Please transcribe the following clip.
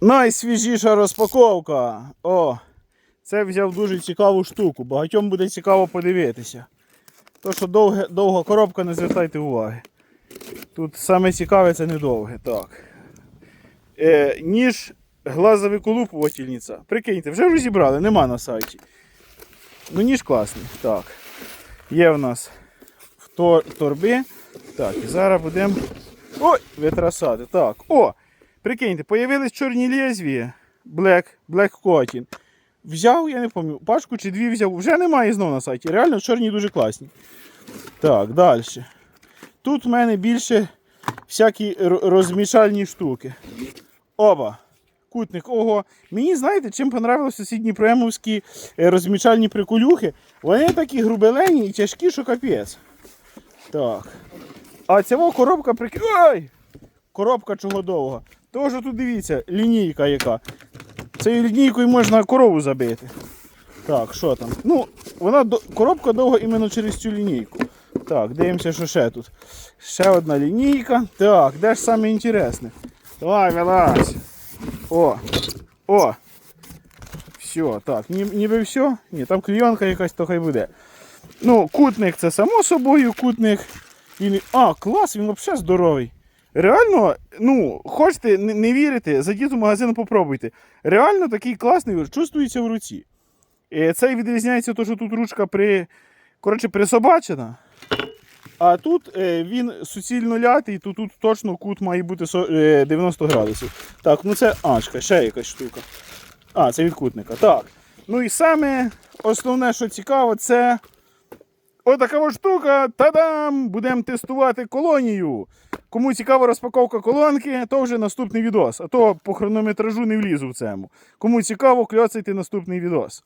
Найсвіжіша розпаковка. О, це взяв дуже цікаву штуку. Багатьом буде цікаво подивитися. То, що довге, довга коробка, не звертайте уваги. Тут саме цікаве це недовге. Так. Е, ніж глазовиколупувательниця. Прикиньте, вже розібрали, нема на сайті. Ну, ніж класний. Так. Є в нас тор- торби. Так, і зараз будемо. Ой, витрасати. Так. О! Прикиньте, появились чорні лезвія. Black, Black Cotton. Взяв, я не пам'ятаю, пачку чи дві взяв. Вже немає знову на сайті. Реально чорні дуже класні. Так, далі. Тут в мене більше всякі розмішальні штуки. Оба. Кутник. Ого. Мені знаєте, чим понравилися ці дніпремовські е, розмічальні приколюхи? Вони такі грубелені і тяжкі, що капець. Так. А ця коробка прик... Ой! Коробка чого довга. Тож тут дивіться, лінійка яка. Цією лінійкою можна корову забити. Так, що там? Ну, вона коробка довга іменно через цю лінійку. Так, дивимося, що ще тут. Ще одна лінійка. Так, де ж саме інтересне? Давай, вилазь. О! О! Все, так, ні, ніби все. Ні, там клейонка якась, то хай буде. Ну, кутник це само собою кутник. Він... А, клас, він взагалі здоровий. Реально, ну, хочете не, вірите, зайдіть у магазин, попробуйте. Реально такий класний, чувствується в руці. Е, Цей відрізняється, то, що тут ручка при, коротше, присобачена. А тут е, він суцільно лятий, то тут точно кут має бути е, 90 градусів. Так, ну це ачка, ще якась штука. А, це від кутника. Так. Ну і саме основне, що цікаво, це отака штука. Та-дам! Будемо тестувати колонію. Кому цікава розпаковка колонки, то вже наступний відос. А то по хронометражу не влізу в цьому. Кому цікаво, кльоцайте наступний відос.